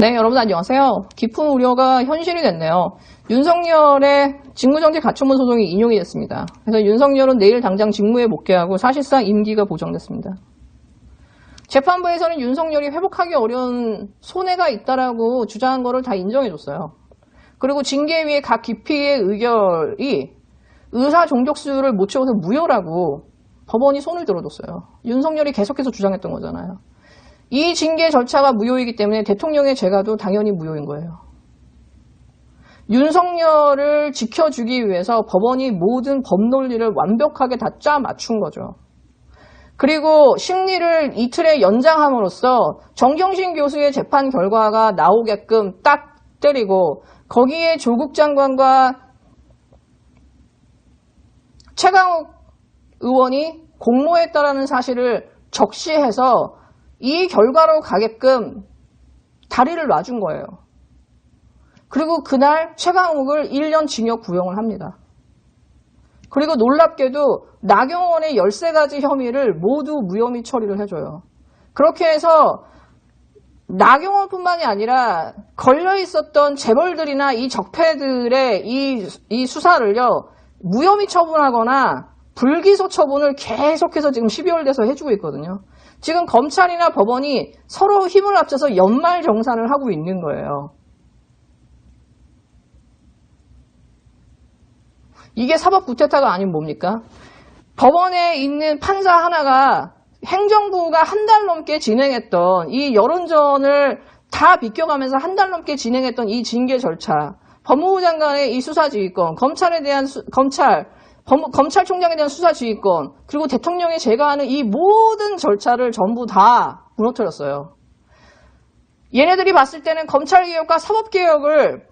네, 여러분 안녕하세요. 깊은 우려가 현실이 됐네요. 윤석열의 직무정지 가처분 소송이 인용이 됐습니다. 그래서 윤석열은 내일 당장 직무에 복귀하고 사실상 임기가 보정됐습니다. 재판부에서는 윤석열이 회복하기 어려운 손해가 있다라고 주장한 거를 다 인정해줬어요. 그리고 징계위의 각 기피의 의결이 의사 종족수를 못 채워서 무효라고 법원이 손을 들어줬어요. 윤석열이 계속해서 주장했던 거잖아요. 이 징계 절차가 무효이기 때문에 대통령의 재가도 당연히 무효인 거예요. 윤석열을 지켜주기 위해서 법원이 모든 법 논리를 완벽하게 다 짜 맞춘 거죠. 그리고 심리를 이틀에 연장함으로써 정경심 교수의 재판 결과가 나오게끔 딱 때리고 거기에 조국 장관과 최강욱 의원이 공모했다라는 사실을 적시해서 이 결과로 가게끔 다리를 놔준 거예요. 그리고 그날 최강욱을 1년 징역 구형을 합니다. 그리고 놀랍게도 나경원의 13가지 혐의를 모두 무혐의 처리를 해줘요. 그렇게 해서 나경원뿐만이 아니라 걸려 있었던 재벌들이나 이 적폐들의 이, 이 수사를요 무혐의 처분하거나 불기소 처분을 계속해서 지금 12월 돼서 해주고 있거든요. 지금 검찰이나 법원이 서로 힘을 합쳐서 연말 정산을 하고 있는 거예요. 이게 사법 구태타가 아니면 뭡니까? 법원에 있는 판사 하나가 행정부가 한 달 넘게 진행했던 이 여론전을 다 비껴가면서 한 달 넘게 진행했던 이 징계 절차, 법무부 장관의 이 수사지휘권, 검찰에 대한 수, 검찰, 법, 검 찰총장에 대한 수사 지휘권, 그리고 대통령이 제거하는 이 모든 절차를 전부 다 무너뜨렸어요. 얘네들이 봤을 때는 검찰개혁과 사법개혁을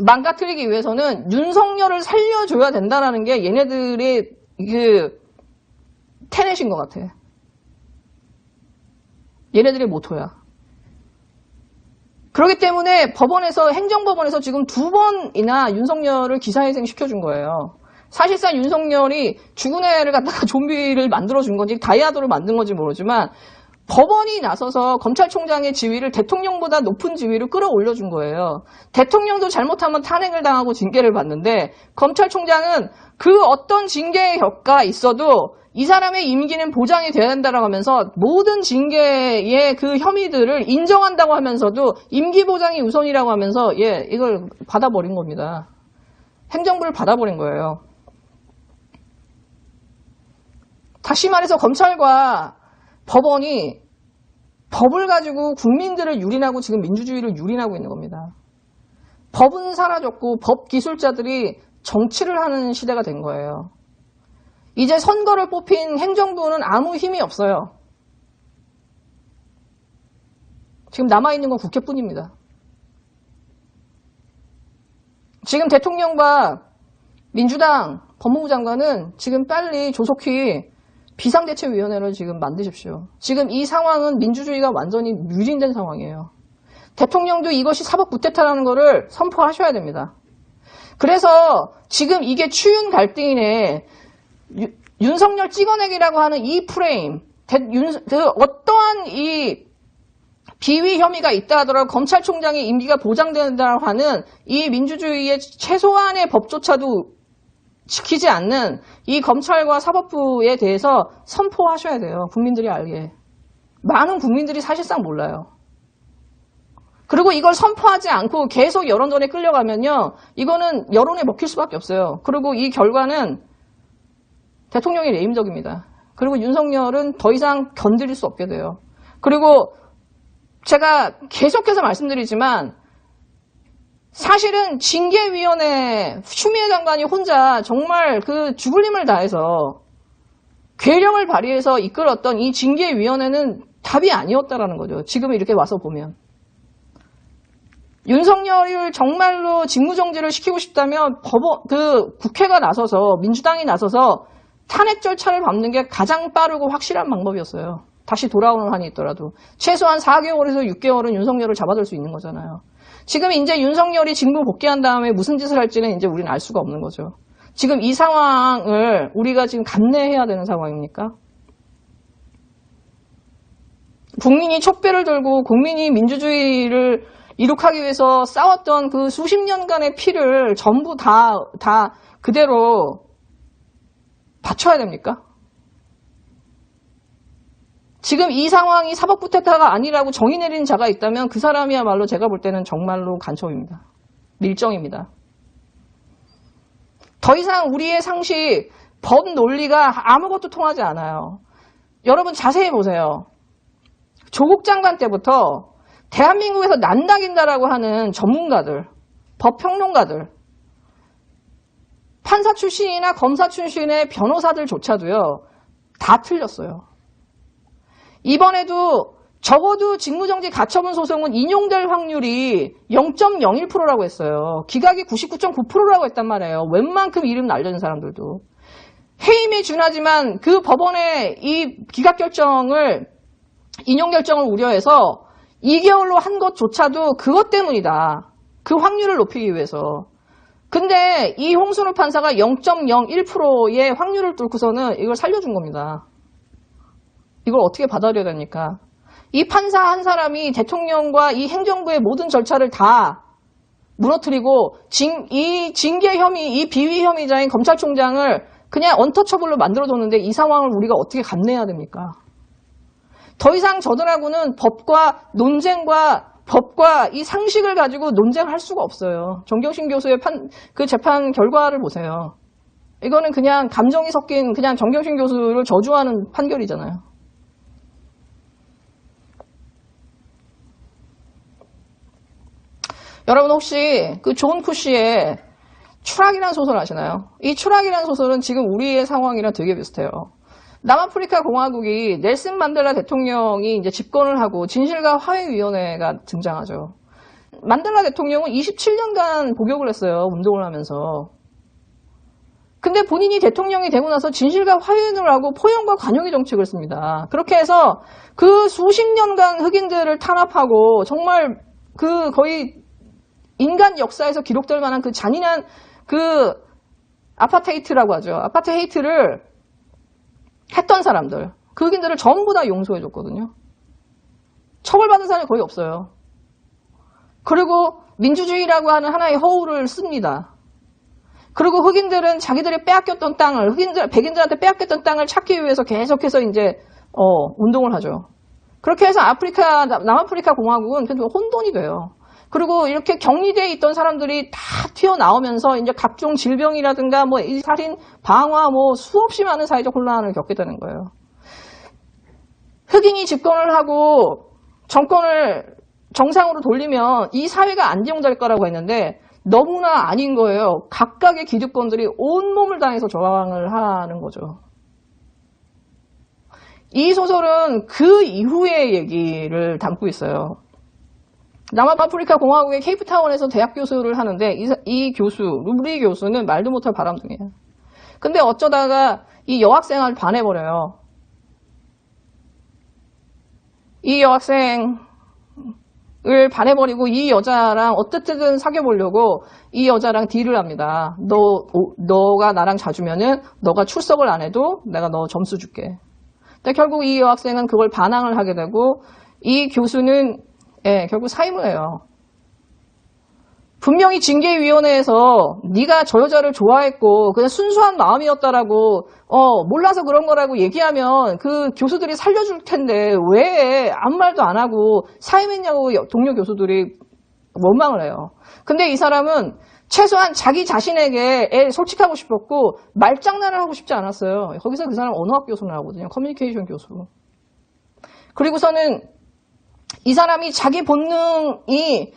망가뜨리기 위해서는 윤석열을 살려줘야 된다는 게 얘네들의 그 테넷인 것 같아. 얘네들의 모토야. 그렇기 때문에 법원에서 행정법원에서 지금 두 번이나 윤석열을 기사회생 시켜준 거예요. 사실상 윤석열이 죽은 애를 갖다가 좀비를 만들어준 건지 다이아도를 만든 건지 모르지만 법원이 나서서 검찰총장의 지위를 대통령보다 높은 지위로 끌어올려준 거예요. 대통령도 잘못하면 탄핵을 당하고 징계를 받는데 검찰총장은 그 어떤 징계의 격가 있어도 이 사람의 임기는 보장이 돼야 된다라고 하면서 모든 징계의 그 혐의들을 인정한다고 하면서도 임기 보장이 우선이라고 하면서 예 이걸 받아버린 겁니다. 행정부를 받아버린 거예요. 다시 말해서 검찰과 법원이 법을 가지고 국민들을 유린하고 지금 민주주의를 유린하고 있는 겁니다. 법은 사라졌고 법 기술자들이 정치를 하는 시대가 된 거예요. 이제 선거를 뽑힌 행정부는 아무 힘이 없어요. 지금 남아있는 건 국회뿐입니다. 지금 대통령과 민주당 법무부 장관은 지금 빨리 조속히 비상대책위원회를 지금 만드십시오. 지금 이 상황은 민주주의가 완전히 뮤진된 상황이에요. 대통령도 이것이 사법 구태타라는 것을 선포하셔야 됩니다. 그래서 지금 이게 추윤 갈등이네. 유, 윤석열 찍어내기라고 하는 이 프레임, 대, 윤, 그 어떠한 이 비위 혐의가 있다 하더라도 검찰총장의 임기가 보장된다고 하는 이 민주주의의 최소한의 법조차도 지키지 않는 이 검찰과 사법부에 대해서 선포하셔야 돼요. 국민들이 알게. 많은 국민들이 사실상 몰라요. 그리고 이걸 선포하지 않고 계속 여론전에 끌려가면요. 이거는 여론에 먹힐 수밖에 없어요. 그리고 이 결과는 대통령의 레임덕입니다. 그리고 윤석열은 더 이상 견딜 수 없게 돼요. 그리고 제가 계속해서 말씀드리지만 사실은 징계위원회 추미애 장관이 혼자 정말 그 죽을 힘을 다해서 괴력을 발휘해서 이끌었던 이 징계위원회는 답이 아니었다라는 거죠. 지금 이렇게 와서 보면. 윤석열을 정말로 직무정지를 시키고 싶다면 법원, 그 국회가 나서서 민주당이 나서서 탄핵 절차를 밟는 게 가장 빠르고 확실한 방법이었어요. 다시 돌아오는 한이 있더라도 최소한 4개월에서 6개월은 윤석열을 잡아둘 수 있는 거잖아요. 지금 이제 윤석열이 직무 복귀한 다음에 무슨 짓을 할지는 이제 우리는 알 수가 없는 거죠. 지금 이 상황을 우리가 지금 감내해야 되는 상황입니까? 국민이 촛배를 들고 국민이 민주주의를 이룩하기 위해서 싸웠던 그 수십 년간의 피를 전부 다, 다 그대로 바쳐야 됩니까? 지금 이 상황이 사법부태타가 아니라고 정의 내리는 자가 있다면 그 사람이야말로 제가 볼 때는 정말로 간첩입니다. 밀정입니다. 더 이상 우리의 상식, 법 논리가 아무것도 통하지 않아요. 여러분 자세히 보세요. 조국 장관 때부터 대한민국에서 난다긴다라고 하는 전문가들, 법평론가들, 판사 출신이나 검사 출신의 변호사들조차도요, 다 틀렸어요. 이번에도 적어도 직무정지 가처분 소송은 인용될 확률이 0.01%라고 했어요. 기각이 99.9%라고 했단 말이에요. 웬만큼 이름 날려는 사람들도. 해임에 준하지만 그 법원의 이 기각 결정을 인용 결정을 우려해서 2개월로 한 것조차도 그것 때문이다. 그 확률을 높이기 위해서. 근데 이 홍순우 판사가 0.01%의 확률을 뚫고서는 이걸 살려준 겁니다. 이걸 어떻게 받아들여야 됩니까? 이 판사 한 사람이 대통령과 이 행정부의 모든 절차를 다 무너뜨리고 징, 이 징계 혐의, 이 비위 혐의자인 검찰총장을 그냥 언터처블로 만들어줬는데 이 상황을 우리가 어떻게 감내해야 됩니까? 더 이상 저들하고는 법과 논쟁과 법과 이 상식을 가지고 논쟁할 수가 없어요. 정경심 교수의 판, 그 재판 결과를 보세요. 이거는 그냥 감정이 섞인 그냥 정경심 교수를 저주하는 판결이잖아요. 여러분 혹시 그 존 쿠시의 추락이라는 소설 아시나요? 이 추락이라는 소설은 지금 우리의 상황이랑 되게 비슷해요. 남아프리카 공화국이 넬슨 만델라 대통령이 이제 집권을 하고 진실과 화해위원회가 등장하죠. 만델라 대통령은 27년간 복역을 했어요. 운동을 하면서. 근데 본인이 대통령이 되고 나서 진실과 화해를 하고 포용과 관용의 정책을 씁니다. 그렇게 해서 그 수십 년간 흑인들을 탄압하고 정말 그 거의 인간 역사에서 기록될 만한 그 잔인한 그 아파테이트라고 하죠. 아파테이트를 했던 사람들, 그 흑인들을 전부 다 용서해줬거든요. 처벌받은 사람이 거의 없어요. 그리고 민주주의라고 하는 하나의 허울을 씁니다. 그리고 흑인들은 자기들이 빼앗겼던 땅을, 흑인들, 백인들한테 빼앗겼던 땅을 찾기 위해서 계속해서 이제, 어, 운동을 하죠. 그렇게 해서 아프리카, 남아프리카 공화국은 혼돈이 돼요. 그리고 이렇게 격리되어 있던 사람들이 다 튀어나오면서 이제 각종 질병이라든가 뭐 살인, 방화 뭐 수없이 많은 사회적 혼란을 겪게 되는 거예요. 흑인이 집권을 하고 정권을 정상으로 돌리면 이 사회가 안정될 거라고 했는데 너무나 아닌 거예요. 각각의 기득권들이 온몸을 다해서 저항을 하는 거죠. 이 소설은 그 이후의 얘기를 담고 있어요. 남아프리카 공화국의 케이프타운에서 대학 교수를 하는데 이, 이 교수, 루브리 교수는 말도 못할 바람둥이에요. 근데 어쩌다가 이 여학생을 반해버려요. 이 여학생을 반해버리고 이 여자랑 어떻게든 사귀어보려고 이 여자랑 딜을 합니다. 너, 너가 나랑 자주면은 너가 출석을 안 해도 내가 너 점수 줄게. 근데 결국 이 여학생은 그걸 반항을 하게 되고 이 교수는 예, 결국 사임을 해요. 분명히 징계위원회에서 네가 저 여자를 좋아했고 그냥 순수한 마음이었다라고 어 몰라서 그런 거라고 얘기하면 그 교수들이 살려줄 텐데 왜 아무 말도 안 하고 사임했냐고 동료 교수들이 원망을 해요. 근데 이 사람은 최소한 자기 자신에게 애 솔직하고 싶었고 말장난을 하고 싶지 않았어요. 거기서 그 사람 언어학 교수를 하거든요. 커뮤니케이션 교수. 그리고서는 이 사람이 자기 본능이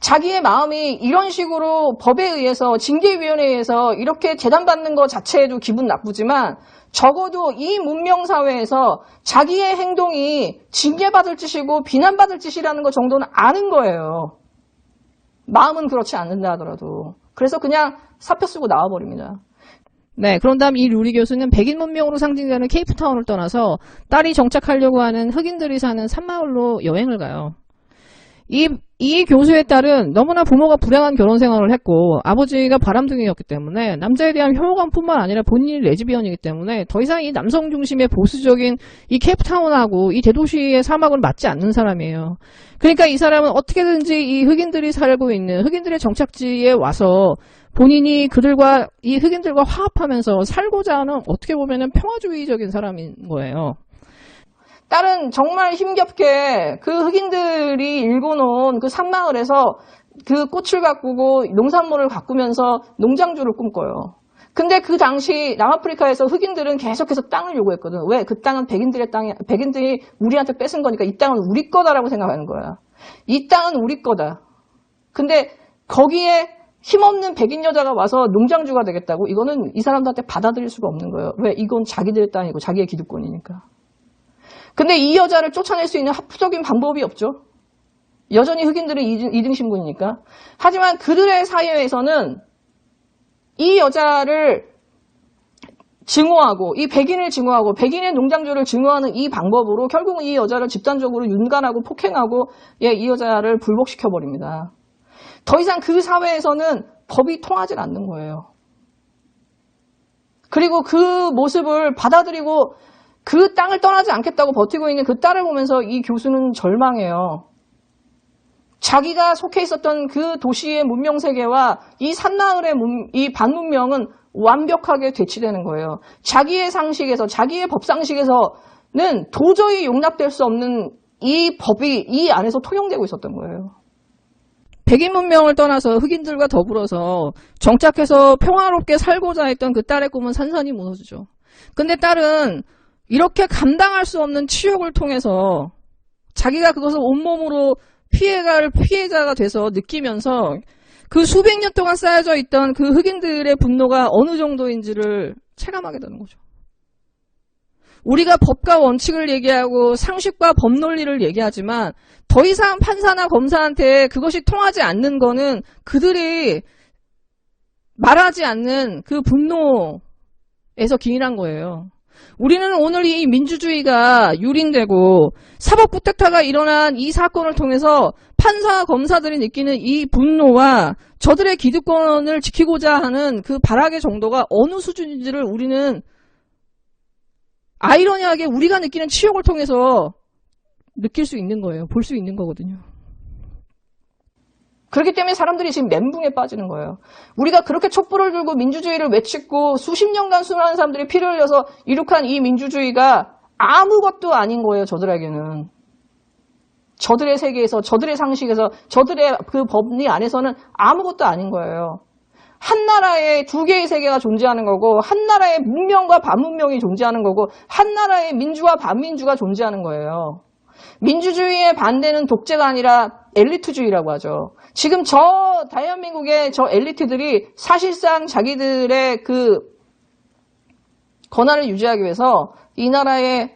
자기의 마음이 이런 식으로 법에 의해서 징계위원회에 의해서 이렇게 재단받는 것 자체에도 기분 나쁘지만 적어도 이 문명 사회에서 자기의 행동이 징계받을 짓이고 비난받을 짓이라는 것 정도는 아는 거예요. 마음은 그렇지 않는다 하더라도. 그래서 그냥 사표 쓰고 나와버립니다. 네, 그런 다음 이 루리 교수는 백인 문명으로 상징되는 케이프타운을 떠나서 딸이 정착하려고 하는 흑인들이 사는 산마을로 여행을 가요. 이, 이 교수의 딸은 너무나 부모가 불행한 결혼 생활을 했고 아버지가 바람둥이였기 때문에 남자에 대한 혐오감뿐만 아니라 본인이 레즈비언이기 때문에 더 이상 이 남성 중심의 보수적인 이 케이프타운하고 이 대도시의 사막은 맞지 않는 사람이에요. 그러니까 이 사람은 어떻게든지 이 흑인들이 살고 있는 흑인들의 정착지에 와서 본인이 그들과 이 흑인들과 화합하면서 살고자 하는 어떻게 보면은 평화주의적인 사람인 거예요. 딸은 정말 힘겹게 그 흑인들이 일궈놓은 그 산마을에서 그 꽃을 가꾸고 농산물을 가꾸면서 농장주를 꿈꿔요. 근데 그 당시 남아프리카에서 흑인들은 계속해서 땅을 요구했거든. 왜? 그 땅은 백인들의 땅이, 백인들이 우리한테 뺏은 거니까 이 땅은 우리 거다라고 생각하는 거야. 이 땅은 우리 거다. 근데 거기에 힘없는 백인 여자가 와서 농장주가 되겠다고? 이거는 이 사람들한테 받아들일 수가 없는 거예요. 왜? 이건 자기들의 땅이고 자기의 기득권이니까. 근데 이 여자를 쫓아낼 수 있는 합법적인 방법이 없죠. 여전히 흑인들은 2등, 신분이니까. 하지만 그들의 사회에서는 이 여자를 증오하고 이 백인을 증오하고 백인의 농장주를 증오하는 이 방법으로 결국은 이 여자를 집단적으로 윤간하고 폭행하고 예, 이 여자를 불복시켜 버립니다. 더 이상 그 사회에서는 법이 통하지 않는 거예요. 그리고 그 모습을 받아들이고 그 땅을 떠나지 않겠다고 버티고 있는 그 딸을 보면서 이 교수는 절망해요. 자기가 속해 있었던 그 도시의 문명 세계와 이 산마을의 문, 이 반문명은 완벽하게 대치되는 거예요. 자기의 상식에서, 자기의 법 상식에서는 도저히 용납될 수 없는 이 법이 이 안에서 통용되고 있었던 거예요. 백인 문명을 떠나서 흑인들과 더불어서 정착해서 평화롭게 살고자 했던 그 딸의 꿈은 산산이 무너지죠. 근데 딸은 이렇게 감당할 수 없는 치욕을 통해서 자기가 그것을 온몸으로 피해가를 피해자가 돼서 느끼면서 그 수백 년 동안 쌓여져 있던 그 흑인들의 분노가 어느 정도인지를 체감하게 되는 거죠. 우리가 법과 원칙을 얘기하고 상식과 법 논리를 얘기하지만 더 이상 판사나 검사한테 그것이 통하지 않는 거는 그들이 말하지 않는 그 분노에서 기인한 거예요. 우리는 오늘 이 민주주의가 유린되고 사법 부택타가 일어난 이 사건을 통해서 판사와 검사들이 느끼는 이 분노와 저들의 기득권을 지키고자 하는 그 발악의 정도가 어느 수준인지를 우리는 아이러니하게 우리가 느끼는 치욕을 통해서 느낄 수 있는 거예요. 볼 수 있는 거거든요. 그렇기 때문에 사람들이 지금 멘붕에 빠지는 거예요. 우리가 그렇게 촛불을 들고 민주주의를 외치고 수십 년간 수많은 사람들이 피를 흘려서 이룩한 이 민주주의가 아무것도 아닌 거예요, 저들에게는. 저들의 세계에서, 저들의 상식에서, 저들의 그 법리 안에서는 아무것도 아닌 거예요. 한 나라에 두 개의 세계가 존재하는 거고, 한 나라의 문명과 반문명이 존재하는 거고, 한 나라의 민주와 반민주가 존재하는 거예요. 민주주의의 반대는 독재가 아니라 엘리트주의라고 하죠. 지금 저 대한민국의 저 엘리트들이 사실상 자기들의 그 권한을 유지하기 위해서 이 나라의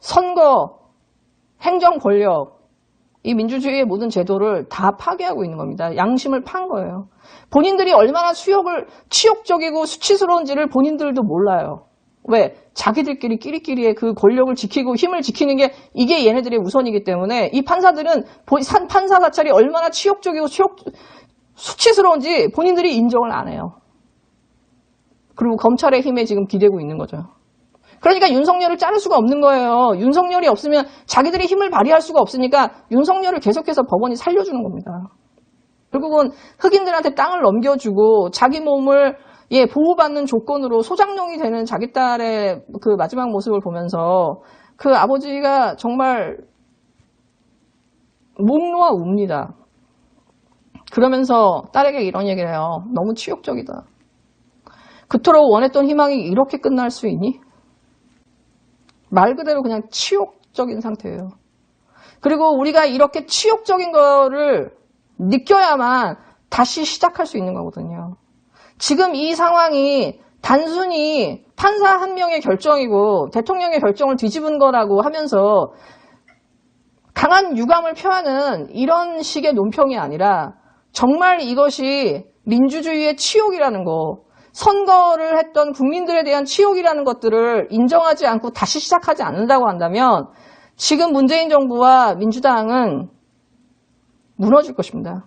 선거, 행정 권력, 이 민주주의의 모든 제도를 다 파괴하고 있는 겁니다. 양심을 판 거예요. 본인들이 얼마나 수욕을, 치욕적이고 수치스러운지를 본인들도 몰라요. 왜? 자기들끼리 끼리끼리의 그 권력을 지키고 힘을 지키는 게 이게 얘네들의 우선이기 때문에 이 판사들은 산 판사 사찰이 얼마나 치욕적이고 치욕, 수치스러운지 본인들이 인정을 안 해요. 그리고 검찰의 힘에 지금 기대고 있는 거죠. 그러니까 윤석열을 자를 수가 없는 거예요. 윤석열이 없으면 자기들이 힘을 발휘할 수가 없으니까 윤석열을 계속해서 법원이 살려주는 겁니다. 결국은 흑인들한테 땅을 넘겨주고 자기 몸을 예, 보호받는 조건으로 소장용이 되는 자기 딸의 그 마지막 모습을 보면서 그 아버지가 정말 목 놓아 웁니다. 그러면서 딸에게 이런 얘기를 해요. 너무 치욕적이다. 그토록 원했던 희망이 이렇게 끝날 수 있니? 말 그대로 그냥 치욕적인 상태예요. 그리고 우리가 이렇게 치욕적인 거를 느껴야만 다시 시작할 수 있는 거거든요. 지금 이 상황이 단순히 판사 한 명의 결정이고 대통령의 결정을 뒤집은 거라고 하면서 강한 유감을 표하는 이런 식의 논평이 아니라 정말 이것이 민주주의의 치욕이라는 거, 선거를 했던 국민들에 대한 치욕이라는 것들을 인정하지 않고 다시 시작하지 않는다고 한다면 지금 문재인 정부와 민주당은 무너질 것입니다.